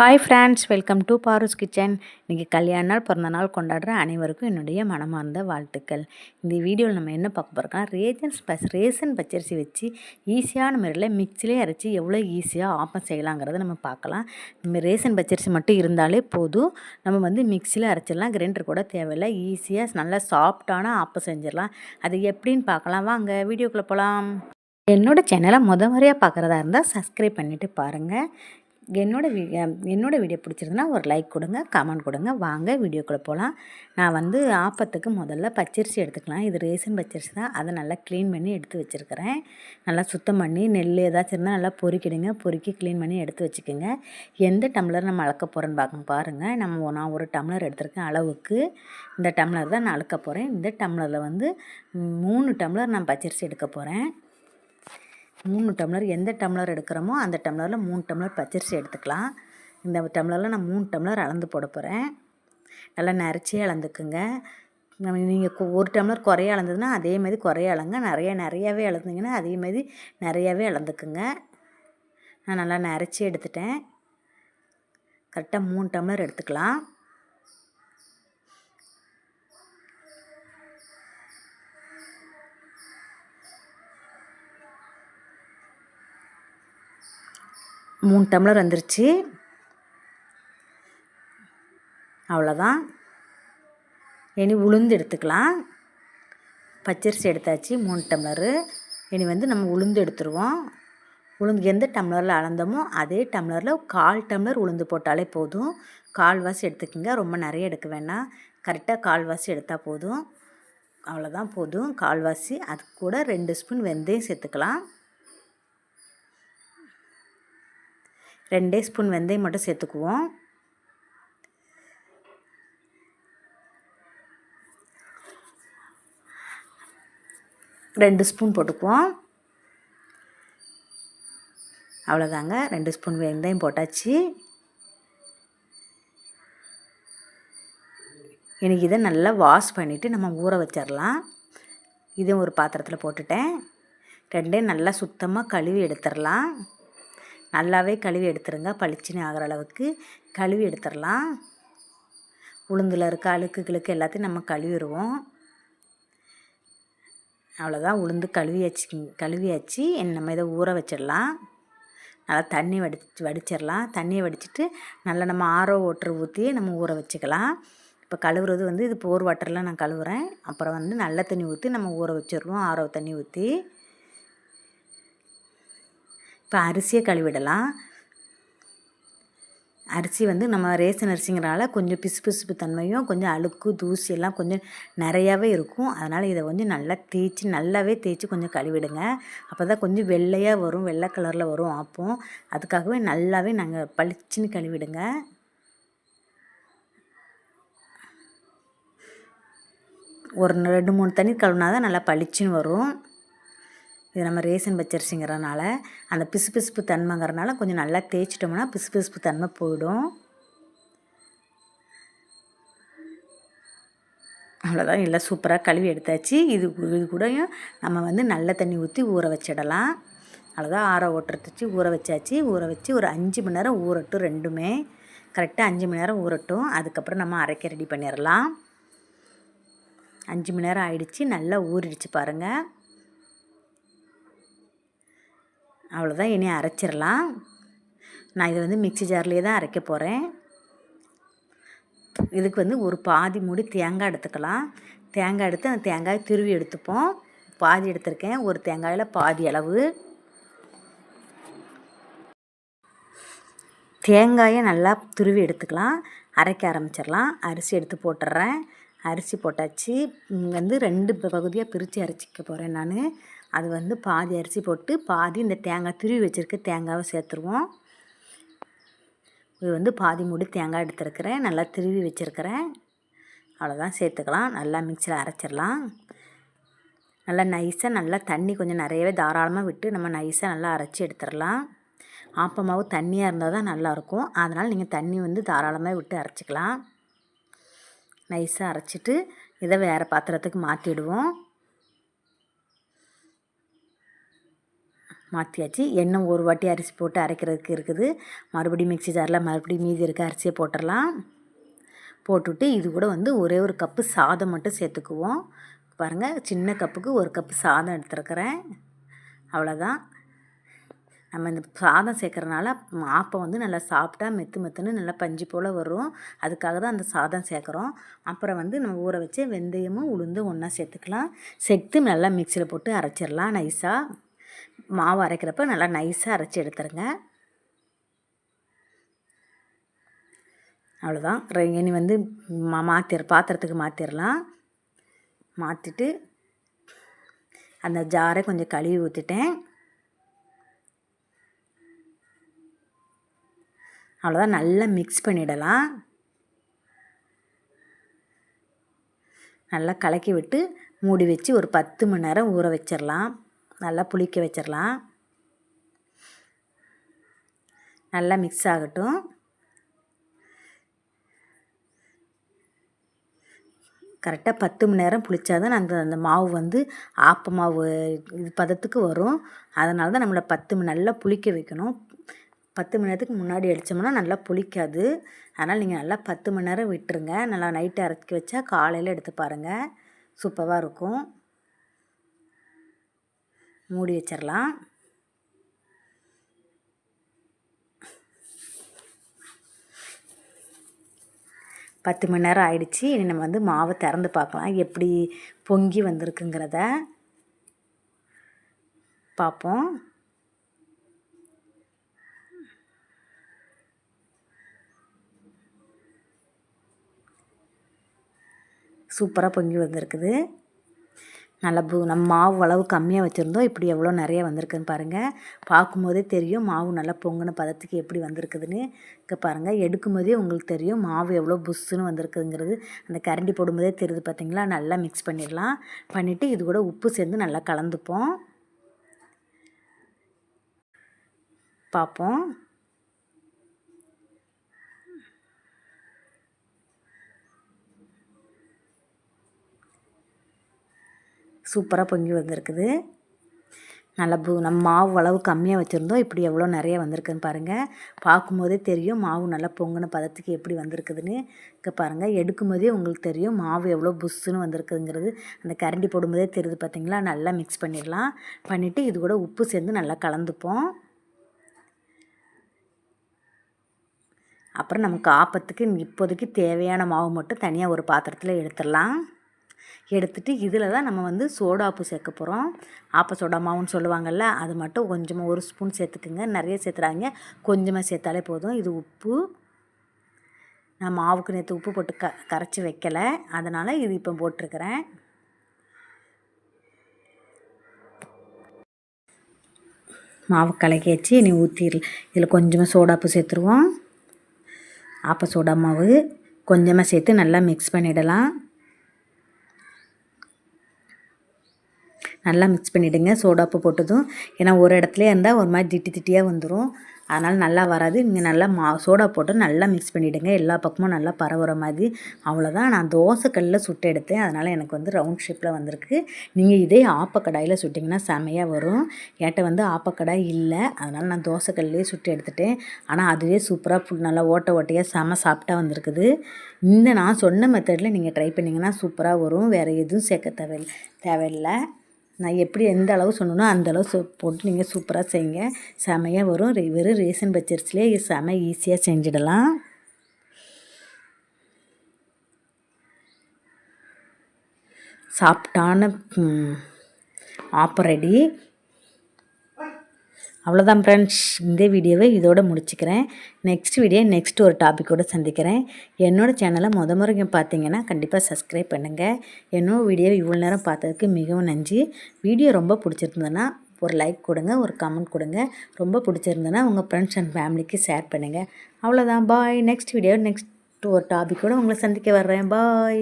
Hi friends welcome to Paru's kitchen இன்றைக்கி கல்யாண நாள் பிறந்த நாள் கொண்டாடுற அனைவருக்கும் என்னுடைய மனமார்ந்த வாழ்த்துக்கள். இந்த வீடியோவில் நம்ம என்ன பார்க்க போகிறோம்னா ரேஜன் பஸ் ரேசன் பச்சரிசி வச்சு ஈஸியான முறையில் மிக்சிலே அரைச்சி எவ்வளோ ஈஸியாக ஆப்பம் செய்யலாங்கிறத நம்ம பார்க்கலாம். நம்ம ரேசன் பச்சரிசி மட்டும் இருந்தாலே போதும். நம்ம வந்து மிக்சியில் அரைச்சிடலாம். கிரைண்டர் கூட தேவையில்லை. ஈஸியாக நல்லா சாஃப்டான ஆப்பம் செஞ்சிடலாம். அது எப்படின்னு பார்க்கலாம். வாங்க வீடியோக்குள்ளே போகலாம் என்னோடய சேனலை முத முறையாக பார்க்குறதா இருந்தால் சப்ஸ்கிரைப் பண்ணிவிட்டு பாருங்கள் என்னோட வீ என்னோட வீடியோ பிடிச்சிருந்தனா ஒரு லைக் கொடுங்க கமெண்ட் கொடுங்க. வாங்க வீடியோக்குள்ளே போகலாம் நான் வந்து ஆப்பத்துக்கு முதல்ல பச்சரிசி எடுத்துக்கலாம். இது ரேசன் பச்சரிசி தான். அதை நல்லா க்ளீன் பண்ணி எடுத்து வச்சுருக்கிறேன். நல்லா சுத்தம் பண்ணி நெல் ஏதாச்சும் இருந்தால் நல்லா பொறிக்கிடுங்க. பொறுக்கி க்ளீன் பண்ணி எடுத்து வச்சுக்கோங்க. எந்த டம்ளர் நம்ம அளக்க போகிறேன்னு பார்க்க பாருங்கள் நம்ம நான் ஒரு டம்ளர் எடுத்திருக்கேன் அளவுக்கு. இந்த டம்ளர் தான் நான் அளக்க போகிறேன் இந்த டம்ளரில் வந்து மூணு டம்ளர் நான் பச்சரிசி எடுக்க போகிறேன் மூணு டம்ளர் எந்த டம்ளர் எடுக்கிறோமோ அந்த டம்ளரில் மூணு டம்ளர் பச்சரிசி எடுத்துக்கலாம். இந்த டம்ளரில் நான் மூணு டம்ளர் அளந்து போட போகிறேன் நல்லா நரைச்சி அளந்துக்குங்க. நம்ம நீங்கள் ஒரு டம்ளர் குறைய அளந்ததுன்னா அதே மாதிரி குறைய அளங்க. நிறைய நிறையாவே அளந்தீங்கன்னா அதே மாதிரி நிறையாவே அளந்துக்குங்க. நான் நல்லா நரைச்சி எடுத்துட்டேன். கரெக்டாக மூணு டம்ளர் எடுத்துக்கலாம். மூணு டம்ளர் வந்துருச்சு. அவ்வளோதான். இனி உளுந்து எடுத்துக்கலாம். பச்சரிசி எடுத்தாச்சு மூணு டம்ளரு. இனி வந்து நம்ம உளுந்து எடுத்துருவோம். உளுந்து எந்த டம்ளரில் அளந்தோமோ அதே டம்ளரில் கால் டம்ளர் உளுந்து போட்டாலே போதும். கால்வாசி எடுத்துக்கோங்க ரொம்ப நிறைய எடுக்க வேணாம். கரெக்டாக கால்வாசி எடுத்தால் போதும். அவ்வளோதான் போதும் கால்வாசி. அது கூட ரெண்டு ஸ்பூன் வெந்தயம் சேர்த்துக்கலாம். ரெண்டே ஸ்பூன் வெந்தயம் மட்டும் சேர்த்துக்குவோம். ரெண்டு ஸ்பூன் போட்டுக்குவோம். அவ்வளோதாங்க. ரெண்டு ஸ்பூன் வெந்தயம் போட்டாச்சு. எனக்கு இதை நல்லா வாஷ் பண்ணிவிட்டு நம்ம ஊற வச்சிடலாம். இதையும் ஒரு பாத்திரத்தில் போட்டுட்டேன். ரெண்டையும் நல்லா சுத்தமாக கழுவி எடுத்துடலாம். நல்லாவே கழுவி எடுத்துருங்க. பளிச்சுன்னு ஆகிற அளவுக்கு கழுவி எடுத்துடலாம் உளுந்தில் இருக்க அழுக்கு கிழுக்கு எல்லாத்தையும் நம்ம கழுவிடுவோம் அவ்வளோதான் உளுந்து கழுவியாச்சு கழுவியாச்சு. நம்ம இதை ஊற வச்சிடலாம் நல்லா தண்ணி வடிச்சு வடிச்சிடலாம் தண்ணியை வடிச்சிட்டு நல்லா நம்ம ஆரோ ஓட்டர் ஊற்றி நம்ம ஊற வச்சுக்கலாம். இப்போ கழுவுறது வந்து இது போர் வாட்டரில் நான் கழுவுறேன். அப்புறம் வந்து நல்ல தண்ணி ஊற்றி நம்ம ஊற வச்சிடுறோம் ஆரோ தண்ணி ஊற்றி இப்போ அரிசியை கழுவிடலாம். அரிசி வந்து நம்ம ரேசன் அரிசிங்கிறனால கொஞ்சம் பிசு பிசுப்பு தன்மையும் கொஞ்சம் அழுக்கு தூசி எல்லாம் கொஞ்சம் நிறையாவே இருக்கும். அதனால் இதை கொஞ்சம் நல்லா தேய்ச்சி நல்லாவே தேய்ச்சி கொஞ்சம் கழுவிடுங்க. அப்போ தான் கொஞ்சம் வெள்ளையாக வரும் வெள்ளை கலரில் வரும் அப்போ அதுக்காகவே நல்லாவே நாங்கள் பளிச்சுன்னு கழுவிடுங்க. ஒரு ரெண்டு மூணு தண்ணி கழுவினா தான் நல்லா பளிச்சுன்னு வரும். இது நம்ம ரேசன் பச்சரிசிங்கிறனால அந்த பிசு பிசுப்பு தன்மைங்கிறனால கொஞ்சம் நல்லா தேய்ச்சிட்டோம்னா பிசு பிசுப்பு தன்மை போயிடும். அவ்வளோதான் எல்லாம் சூப்பராக கழுவி எடுத்தாச்சு. இது இது கூடயும் நம்ம வந்து நல்ல தண்ணி ஊற்றி ஊற வச்சிடலாம். அவ்வளோதான் ஆற ஓட்டுறதுச்சு ஊற வச்சாச்சு. ஊற வச்சு ஒரு அஞ்சு மணி நேரம் ஊறட்டும் ரெண்டுமே. கரெக்டாக அஞ்சு மணி நேரம் ஊறட்டும். அதுக்கப்புறம் நம்ம அரைக்க ரெடி பண்ணிடலாம். அஞ்சு மணி நேரம் ஆயிடுச்சு. நல்லா ஊறிடுச்சு பாருங்கள் அவ்வளோதான் இனி அரைச்சிடலாம். நான் இதை வந்து மிக்சி ஜார்லேயே தான் அரைக்க போகிறேன் இதுக்கு வந்து ஒரு பாதி மூடி தேங்காய் எடுத்துக்கலாம். தேங்காய் எடுத்து அந்த தேங்காய் துருவி எடுத்துப்போம். பாதி எடுத்திருக்கேன் ஒரு தேங்காயில் பாதி அளவு. தேங்காயை நல்லா துருவி எடுத்துக்கலாம். அரைக்க ஆரம்பிச்சிடலாம். அரிசி எடுத்து போட்டுடுறேன் அரிசி போட்டாச்சு. வந்து ரெண்டு பகுதியாக பிரித்து அரைச்சிக்க போகிறேன் நான். அது வந்து பாதி அரிசி போட்டு பாதி இந்த தேங்காய் திருவி வச்சுருக்க தேங்காவை சேர்த்துருவோம். இது வந்து பாதி மூடி தேங்காய் எடுத்துருக்கிறேன். நல்லா திருவி வச்சுருக்கிறேன். அவ்வளோதான் சேர்த்துக்கலாம். நல்லா மிக்சியில் அரைச்சிடலாம். நல்லா நைஸாக நல்லா தண்ணி கொஞ்சம் நிறையவே தாராளமாக விட்டு நம்ம நைஸாக நல்லா அரைச்சி எடுத்துடலாம். ஆப்பமாவு தண்ணியாக இருந்தால் தான் நல்லாயிருக்கும். அதனால் நீங்கள் தண்ணி வந்து தாராளமாக விட்டு அரைச்சிக்கலாம். நைஸாக அரைச்சிட்டு இதை வேறு பாத்திரத்துக்கு மாற்றிடுவோம் மாற்றியாச்சு எண்ணெய் ஒரு வாட்டி அரிசி போட்டு அரைக்கிறதுக்கு இருக்குது. மறுபடியும் மிக்ஸி ஜாரில் மறுபடியும் மீதி இருக்க அரிசியை போட்டுடலாம். போட்டுவிட்டு இது கூட வந்து ஒரே ஒரு கப்பு சாதம் மட்டும் சேர்த்துக்குவோம். பாருங்கள் சின்ன கப்புக்கு ஒரு கப்பு சாதம் எடுத்துருக்கிறேன். அவ்வளோதான் நம்ம இந்த சாதம் சேர்க்குறனால ஆப்பம் வந்து நல்லா சாப்பிட்டா மெத்து மெத்துன்னு நல்லா பஞ்சு போல் வரும். அதுக்காக தான் அந்த சாதம் சேர்க்குறோம். அப்புறம் வந்து நம்ம ஊற வச்சு வெந்தயமும் உளுந்து ஒன்றா சேர்த்துக்கலாம். சேர்த்து நல்லா மிக்சியில் போட்டு அரைச்சிடலாம். நைஸாக மாவு அரைக்கிறப்ப நல்லா நைஸாக அரைச்சி எடுத்துருங்க. அவ்வளோதான் இனி வந்து மா மாற்றிட பாத்திரத்துக்கு மாற்றிடலாம் மாற்றிட்டு அந்த ஜாரை கொஞ்சம் கழுவி ஊற்றிட்டேன் அவ்வளோதான் நல்லா மிக்ஸ் பண்ணிடலாம். நல்லா கலக்கி விட்டு மூடி வச்சு ஒரு பத்து மணி நேரம் ஊற வச்சிடலாம். நல்லா புளிக்க வச்சிடலாம் நல்லா மிக்ஸ் ஆகட்டும். கரெக்டாக பத்து மணி நேரம் புளிச்சாதான் அந்த அந்த மாவு வந்து ஆப்ப மாவு இது பதத்துக்கு வரும். அதனால தான் நம்மளை பத்து மணி நல்லா புளிக்க வைக்கணும். பத்து மணி நேரத்துக்கு முன்னாடி அடித்தோம்னா நல்லா புளிக்காது. அதனால் நீங்கள் நல்லா பத்து மணி நேரம் விட்டுருங்க. நல்லா நைட்டு அரைச்சி வச்சா காலையில் எடுத்து பாருங்கள் சூப்பராக இருக்கும். மூடி வச்சிடலாம் பத்து மணி நேரம் ஆயிடுச்சு. இனி நம்ம வந்து மாவை திறந்து பார்க்கலாம். எப்படி பொங்கி வந்திருக்குங்கிறத பார்ப்போம். சூப்பராக பொங்கி வந்திருக்குது. நல்லா பூ நம்ம மாவு அளவு கம்மியாக வச்சுருந்தோம். இப்படி எவ்வளோ நிறைய வந்திருக்குன்னு பாருங்கள் பார்க்கும்போதே தெரியும் மாவு நல்லா பொங்கின பதத்துக்கு எப்படி வந்திருக்குதுன்னு. இங்கே பாருங்கள் எடுக்கும்போதே உங்களுக்கு தெரியும் மாவு எவ்வளோ புஷ்ஷுன்னு வந்திருக்குதுங்கிறது. அந்த கரண்டி போடும்போதே தெரியுது பார்த்திங்களா நல்லா மிக்ஸ் பண்ணிடலாம். பண்ணிவிட்டு இது கூட உப்பு சேர்ந்து நல்லா கலந்துப்போம். பார்ப்போம். சூப்பராக பொங்கி வந்திருக்குது. நல்லா பூ நம்ம மாவு அளவு கம்மியாக வச்சுருந்தோம். இப்படி எவ்வளோ நிறைய வந்திருக்குன்னு பாருங்கள் பார்க்கும்போதே தெரியும் மாவு நல்லா பொங்கின பதத்துக்கு எப்படி வந்திருக்குதுன்னு. இங்கே பாருங்கள் எடுக்கும்போதே உங்களுக்கு தெரியும் மாவு எவ்வளோ புஷ்ஷுன்னு வந்திருக்குதுங்கிறது. அந்த கரண்டி போடும்போதே தெரியுது பார்த்திங்களா? நல்லா மிக்ஸ் பண்ணிடலாம். பண்ணிவிட்டு இது கூட உப்பு சேர்ந்து நல்லா கலந்துப்போம். அப்புறம் நமக்கு ஆப்பத்துக்கு இப்போதைக்கு தேவையான மாவு மட்டும் தனியாக ஒரு பாத்திரத்தில் எடுத்துடலாம். எடுத்துகிட்டு இதில் தான் நம்ம வந்து சோடாப்பு சேர்க்க போகிறோம் ஆப்ப சோடாமாவுன்னு சொல்லுவாங்கள்ல அது மட்டும் கொஞ்சமாக ஒரு ஸ்பூன் சேர்த்துக்குங்க. நிறைய சேர்த்துறாங்க கொஞ்சமாக சேர்த்தாலே போதும். இது உப்பு. நான் மாவுக்கு நேற்று உப்பு போட்டு க கரைச்சி வைக்கலை. அதனால் இது இப்போ போட்டிருக்கிறேன். மாவு கலக்கி வச்சு நீ ஊற்றிடல இதில் கொஞ்சமாக சோடாப்பு சேர்த்துருவோம். ஆப்ப சோடா மாவு கொஞ்சமாக சேர்த்து நல்லா மிக்ஸ் பண்ணிடலாம். நல்லா மிக்ஸ் பண்ணிவிடுங்க சோடாப்பு போட்டதும். ஏன்னா ஒரு இடத்துல இருந்தால் ஒரு மாதிரி திட்டி திட்டியாக வந்துடும் அதனால் நல்லா வராது. நீங்கள் நல்லா மா சோடா போட்டு நல்லா மிக்ஸ் பண்ணிவிடுங்க எல்லா பக்கமும் நல்லா பரவுற மாதிரி. அவ்வளோதான் நான் தோசைக்கல்லில் சுட்டு எடுத்தேன். அதனால் எனக்கு வந்து ரவுண்ட் ஷேப்பில் வந்திருக்கு. நீங்கள் இதே ஆப்பக்கடாயில் சுட்டிங்கன்னா செமையாக வரும். என்கிட்ட வந்து ஆப்பக்கடாய் இல்லை. அதனால் நான் தோசைக்கல்லே சுட்டு எடுத்துட்டேன். ஆனால் அதுவே சூப்பராக ஃபுல் நல்லா ஓட்ட ஓட்டையாக செம சாப்பிட்டா வந்திருக்குது. இந்த நான் சொன்ன மெத்தடில் நீங்கள் ட்ரை பண்ணிங்கன்னா சூப்பராக வரும். வேறு எதுவும் சேர்க்க தேவையில்லை தேவையில்லை. நான் எப்படி எந்த அளவு சொன்னனோ அந்த அளவு போட்டு நீங்கள் சூப்பராக செய்யுங்க செமையாக வரும். வெறும் ரேஷன் பச்சரிசிலே செம ஈஸியாக செஞ்சிடலாம். சாப்பிட்டான ஆப்பரடி அவ்வளோதான் ஃப்ரெண்ட்ஸ் இந்த வீடியோவை இதோடு முடிச்சுக்கிறேன். நெக்ஸ்ட் வீடியோ நெக்ஸ்ட் ஒரு டாப்பிக்கோடு சந்திக்கிறேன். என்னோடய சேனலை முத முறைங்க பார்த்தீங்கன்னா கண்டிப்பாக சப்ஸ்கிரைப் பண்ணுங்கள் என்னோட வீடியோவை இவ்வளோ நேரம் பார்த்ததுக்கு மிகவும் நன்றி. வீடியோ ரொம்ப பிடிச்சிருந்ததுன்னா ஒரு லைக் கொடுங்க ஒரு கமெண்ட் கொடுங்க. ரொம்ப பிடிச்சிருந்ததுன்னா உங்கள் ஃப்ரெண்ட்ஸ் அண்ட் ஃபேமிலிக்கு ஷேர் பண்ணுங்கள் அவ்வளோதான் பாய் நெக்ஸ்ட் வீடியோ நெக்ஸ்ட் ஒரு டாப்பிக்கோடு உங்களை சந்திக்க வர்றேன். பாய்